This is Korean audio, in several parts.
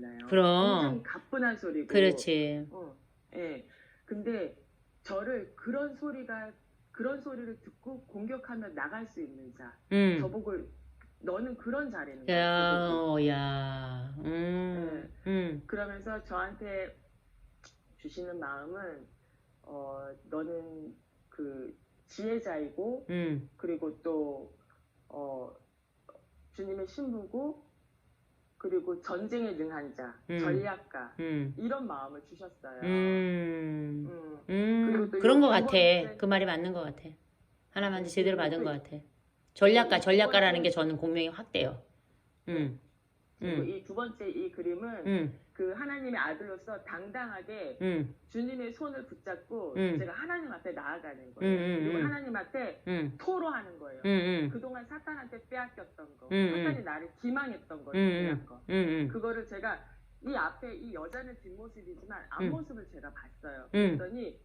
소리잖아요. 그럼. 굉장히 가뿐한 소리고. 그렇지. 어, 예. 근데 저를 그런 소리가 그런 소리를 듣고 공격하며 나갈 수 있는 자. 음. 저보고 너는 그런 자리는 야, 거야. 저보고. 어, 야. 음. 음. 그러면서 저한테 주시는 마음은 어 너는 그 지혜자이고 음. 그리고 또 어, 주님의 신부고 그리고 전쟁에 능한 자, 음. 전략가 음. 이런 마음을 주셨어요. 음. 음. 음. 그리고 또 그런 두 같아. 그 말이 맞는 거 같아. 하나만테 네, 제대로 받은 또거 같아. 전략가, 두 전략가라는 게 저는 공명이 확 돼요. 음. 그리고 음. 이두 번째 이 그림은 음. 그 하나님의 아들로서 당당하게 음. 주님의 손을 붙잡고 음. 제가 하나님 앞에 나아가는 음, 거예요. 음, 그리고 음. 하나님 앞에 음. 토로하는 거예요. 음. 음. 그동안 사탄한테 빼앗겼던 거, 음, 음. 사탄이 나를 기망했던 거, 음, 음. 거. 음. 음. 그거를 제가 이 앞에 이 여자는 뒷모습이지만 앞모습을 제가 봤어요. 음. 그랬더니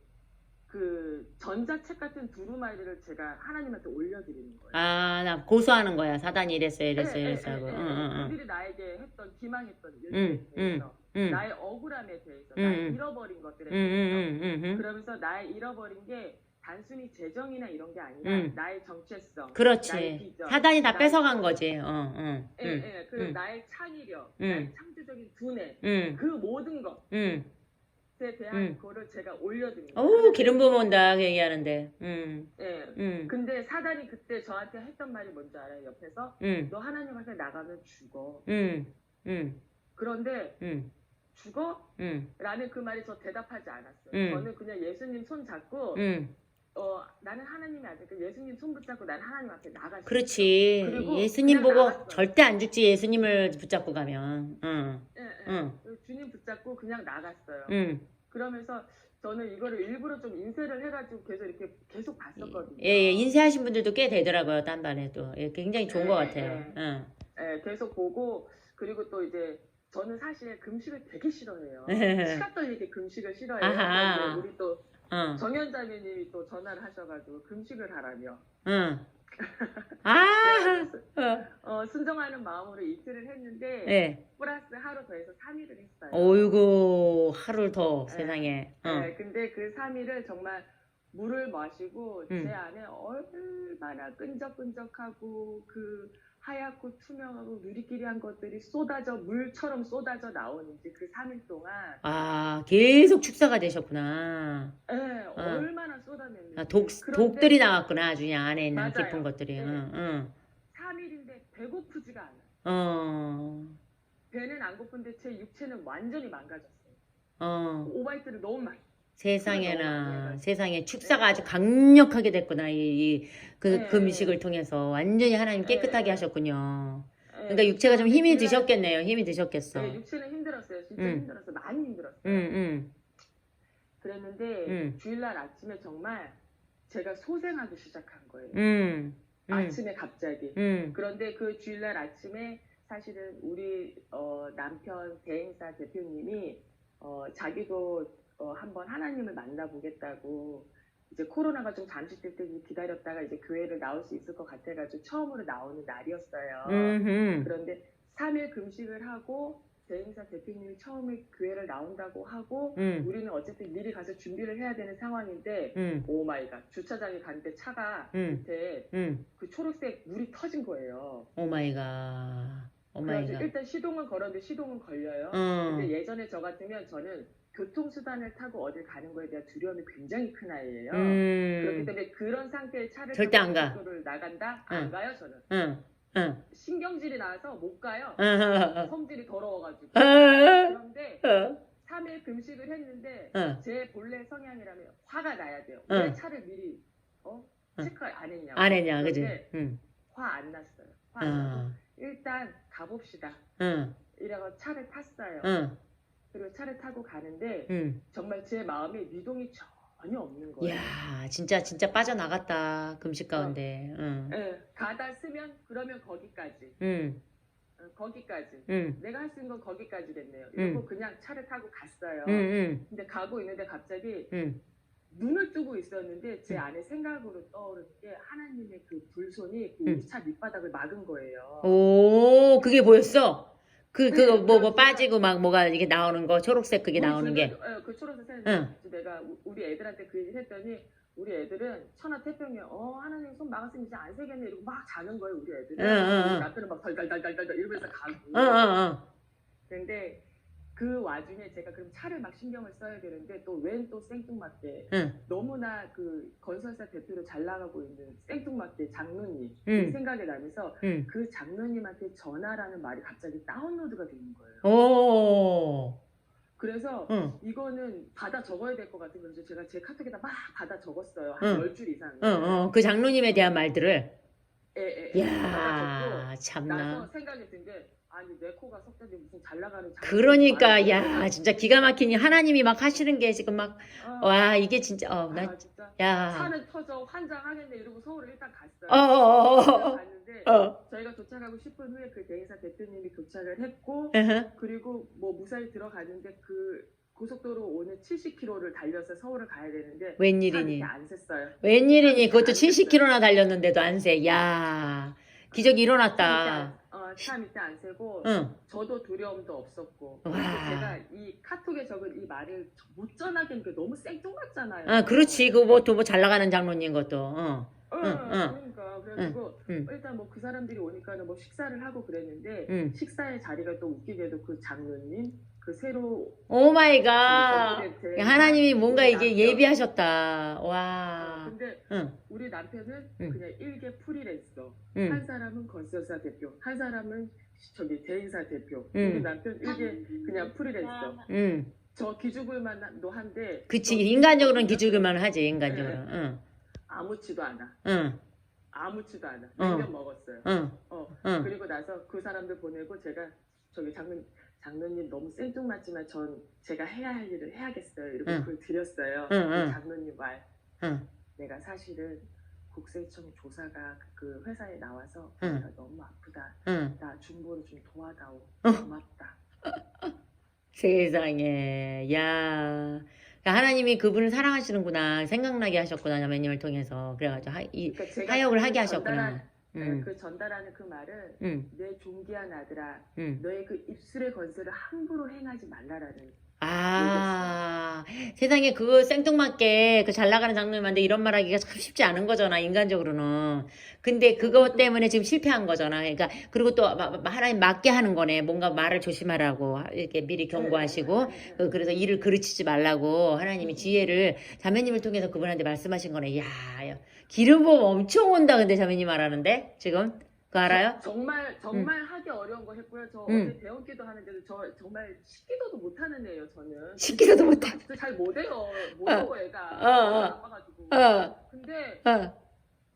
그 전자책 같은 두루마리를 제가 하나님한테 올려드리는 거예요. 아, 나 고소하는 거야. 사단이 이랬어, 이랬어, 이랬어 하고. 응, 응, 그들이 나에게 했던 기망했던 일에 응, 대해서 응. 나의 억울함에 대해서 응, 나의 응. 잃어버린 것들에 응, 대해서 응, 응, 응. 그러면서 나의 잃어버린 게 단순히 재정이나 이런 게 아니라 응. 나의 정체성, 나의 그렇지. 비전, 사단이 다 나의- 뺏어간 거지. 어, 응, 예, 응, 예, 그 응. 나의 창의력, 응. 나의 창조적인 두뇌, 응, 그 모든 것 에 응. 대한 응. 거를 제가 어우, 거예요. 기름 그 얘기하는데. 응, 예. 응, 근데 사단이 그때 저한테 했던 말이 뭔지 알아요? 옆에서 응, 너 하나님 앞에 나가면 죽어. 응, 응, 그런데 응, 죽어? 응, 라는 그 말에 저 대답하지 않았어요. 응. 저는 그냥 예수님 손 잡고 응. 어 나는 하나님이 아니고 예수님 손 붙잡고 나는 하나님 앞에 수 그렇지. 예수님 보고 나갔어요. 절대 안 죽지, 예수님을 붙잡고 가면. 응. 예, 예. 응. 그리고 주님 붙잡고 그냥 나갔어요. 응. 그러면서 저는 이거를 일부러 좀 인쇄를 해가지고 계속 이렇게 계속 봤었거든요. 예, 예, 인쇄하신 분들도 꽤 되더라고요, 딴반에도. 예, 굉장히 좋은 것 예, 같아요. 예. 응. 예, 계속 보고 그리고 또 이제 저는 사실 금식을 되게 싫어해요. 시간 떨리게 금식을 싫어해요. 아하. 우리 또 응, 정현자매님이 또 전화를 하셔가지고 금식을 하라며. 응. 아, 어, 순정하는 마음으로 이틀을 했는데 예. 플러스 하루 더해서 3일을 했어요. 어이구, 하루를 더 네. 세상에. 네, 응. 근데 그 3일을 정말 물을 마시고 음. 제 안에 얼마나 끈적끈적하고 그 하얗고 투명하고 누리끼리한 것들이 쏟아져 물처럼 쏟아져 나오는지 그 3일 동안 아, 계속 축사가 되셨구나. 예, 얼마나 쏟아냈는지 아, 독, 그런데 독들이 나왔구나, 아주 그냥 안에 있는 맞아요. 깊은 것들이. 네. 응, 응. 3일인데 배고프지가 않아 어, 배는 안 고픈데 제 육체는 완전히 망가졌어요 어. 오바이트를 너무 많이 세상에나, 세상에 축사가 아주 강력하게 됐구나, 이, 이, 그 네. 금식을 통해서. 완전히 하나님 깨끗하게 네. 하셨군요. 예, 그러니까 육체가 좀 힘이 드셨겠네요. 힘이 드셨겠어. 네, 육체는 힘들었어요 진짜 음. 힘들었어요 많이 힘들었어요 응, 응, 그랬는데 음. 주일날 아침에 정말 제가 소생하기 시작한 거예요. 응, 응, 아침에 갑자기. 응, 그런데 그 주일날 아침에 사실은 우리 어, 남편 대행사 대표님이 어, 자기도 어, 한번 하나님을 만나보겠다고 이제 코로나가 좀 잠식될 때 기다렸다가 이제 교회를 나올 수 있을 것 같아가지고 처음으로 나오는 날이었어요. 응, 응. 그런데 3일 금식을 하고 대행사 대표님이 처음에 교회를 나온다고 하고 응, 우리는 어쨌든 미리 가서 준비를 해야 되는 상황인데 응, 오 마이 갓 주차장에 갔는데 차가 응, 밑에 응. 그 초록색 물이 터진 거예요. 오 마이 갓. 오 마이 그래가지고 갓. 일단 시동은 걸었는데 시동은 걸려요. 응, 근데 예전에 저 같으면 저는 교통수단을 타고 어딜 가는 거에 대한 두려움이 굉장히 큰 아이예요. 그렇기 음, 때문에 그런 상태의 차를 절대 안 가. 고속도로를 나간다? 안 응. 가요 저는. 응, 응, 신경질이 나서 못 가요. 응, 성질이 더러워가지고. 응, 그런데 응, 3일 금식을 했는데 응. 제 본래 성향이라면 화가 나야 돼요. 응. 왜 차를 미리 어? 응. 체크 안 했냐고. 안 했냐, 그지? 응, 화안 났어요. 화안 나고 응, 일단 가봅시다. 응, 이라고 차를 탔어요. 응, 그리고 차를 타고 가는데 응. 정말 제 마음에 미동이 전혀 없는 거예요. 이야, 진짜, 진짜 빠져나갔다. 금식 가운데. 응, 예, 가다 쓰면 그러면 거기까지. 응, 어, 거기까지. 응, 내가 할 수 있는 건 거기까지겠네요. 응. 이러고 그냥 차를 타고 갔어요. 응, 응, 근데 가고 있는데 갑자기 응. 눈을 뜨고 있었는데 제 응. 안에 생각으로 떠오르는 게 하나님의 그 불손이 그 응. 우리 차 밑바닥을 막은 거예요. 오, 그게 보였어? 그, 그거 네, 뭐, 뭐 그래서 빠지고 막 뭐가 이게 나오는 거, 초록색 그게 나오는 게. 어, 그 초록색 색 응. 내가 우- 우리 애들한테 그 얘기를 했더니 우리 애들은 천하태평이야. 어 하나님 손 막았으면 이제 안 세겠네 이러고 막 자는 거예요 우리 애들은. 응, 응, 응. 남편은 막 덜덜덜덜덜 이러면서 가고. 어, 어, 어. 근데 그 와중에 제가 그럼 차를 막 신경을 써야 되는데 또 웬 또 생뚱맞게 응. 너무나 그 건설사 대표로 잘 나가고 있는 생뚱맞게 장로님 응. 생각이 나면서 응. 그 장로님한테 전화라는 말이 갑자기 다운로드가 되는 거예요. 오. 그래서 응. 이거는 받아 적어야 될 것 같은 거죠. 제가 제 카톡에다 막 받아 적었어요. 응. 한열줄 이상. 어, 어. 그 장로님에 대한 말들을. 예, 예, 예. 받아 적고 야 참나. 나서 생각이 든 게 아니 내 코가 석자인데 무슨 잘 나가는 장로님 그러니까, 야, 내가- 진짜 기가 막히니 하나님이 막 하시는 게 지금 막, 어, 와, 이게 진짜, 어, 나, 아, 진짜 야. 차는 터져 환장하겠네 이러고 서울에 일단 갔어요. 어, 어, 어, 어, 갔는데 어. 어. 저희가 도착하고 10분 후에 그 대행사 대표님이 도착을 했고 으흠. 그리고 뭐 무사히 들어가는데 그 고속도로 오는 70km를 달려서 서울을 가야 되는데 차 웬일이니. 밑에 안 샜어요. 웬일이니. 그것도 안 70km나 달렸는데도 안 세. 야 기적이 차 일어났다. 어, 차 밑에 안 세고 응. 저도 두려움도 없었고. 그리고 제가 이 카톡에 적은 이 말을 못 전하기엔 그 너무 생뚱맞잖아요. 아, 그렇지. 그 뭐, 또뭐 잘 나가는 장로님 것도. 어. 응, 응, 응. 그러니까 그래가지고 응. 일단 뭐 그 사람들이 오니까는 뭐 식사를 하고 그랬는데 응. 식사의 자리가 또 웃기게도 그 장로님 그 새로 오 마이 갓. 그 하나님이 뭔가 우리 이게. 예비하셨다. 어, 와. 근데 응. 우리 남편은 응. 그냥 일개 프리랜서 한 응. 사람은 건설사 대표 한 사람은 저기 대행사 대표 응. 우리 남편 일개 그냥 프리랜서 응. 저 기죽을만도 한데 그치. 저 인간적으로는 기죽을만 하지, 인간적으로. 네. 응. 아무치도 않아 응. 아무치도 않아 어. 냉면 먹었어요 응. 어 응. 그리고 나서 그 사람들 보내고 제가 저기 장로 장로님 너무 생뚱맞지만 전 제가 해야 할 일을 해야겠어요 이러고 응. 그걸 드렸어요 응, 응. 그 장로님 말 응. 내가 사실은 국세청 조사가 그 회사에 나와서 응. 내가 너무 아프다 응. 나 중보를 좀 도와다오 어. 고맙다 세상에. 야. 그러니까 하나님이 그분을 사랑하시는구나. 생각나게 하셨구나. 자매님을 통해서. 그래가지고 하, 이, 그러니까 사역을 그 하게 하셨구나. 응. 그 전달하는 그 말은 응. 내 존귀한 아들아 응. 너의 그 입술의 건설을 함부로 행하지 말라라는 아, 세상에 그거 생뚱맞게 그 잘 나가는 장로님한테 이런 말 하기가 참 쉽지 않은 거잖아, 인간적으로는. 근데 그것 때문에 지금 실패한 거잖아. 그러니까, 그리고 또 하나님 맞게 하는 거네. 뭔가 말을 조심하라고 이렇게 미리 경고하시고, 네, 그- 그래서 일을 그르치지 말라고 하나님이 지혜를 자매님을 통해서 그분한테 말씀하신 거네. 야, 야, 기름 부음 엄청 온다. 근데 자매님 말하는데 지금 그거 알아요? 저- 정말 정말 하기 어려운 거 했고요. 저 응. 어제 대원기도 하는데도 저 정말 식기도도 못 하는 애예요. 저는 식기도도 못해. 진짜 잘 못 해요. 못 어. 먹어 애가 어, 어. 어, 근데 어,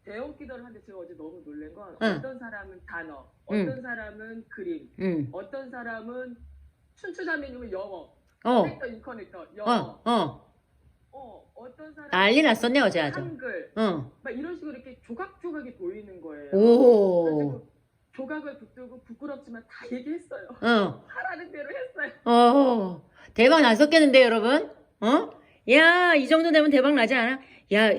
대원기도를 하는데 제가 어제 너무 놀란 건 응. 어떤 사람은 단어, 응. 어떤 사람은 그림, 응, 어떤 사람은 춘추자매님은 영어, 어, 커넥터 인커넥터 영어, 어, 어. 어, 어떤 사람 난리 났었네, 어제 아주. 한글 응. 막 이런 식으로 이렇게 조각조각이 보이는 거예요. 오. 조각을 붙들고 부끄럽지만 다 얘기했어요. 어. 하라는 대로 했어요. 어. 대박 났었겠는데, 여러분? 어? 야, 이 정도 되면 대박 나지 않아? 야,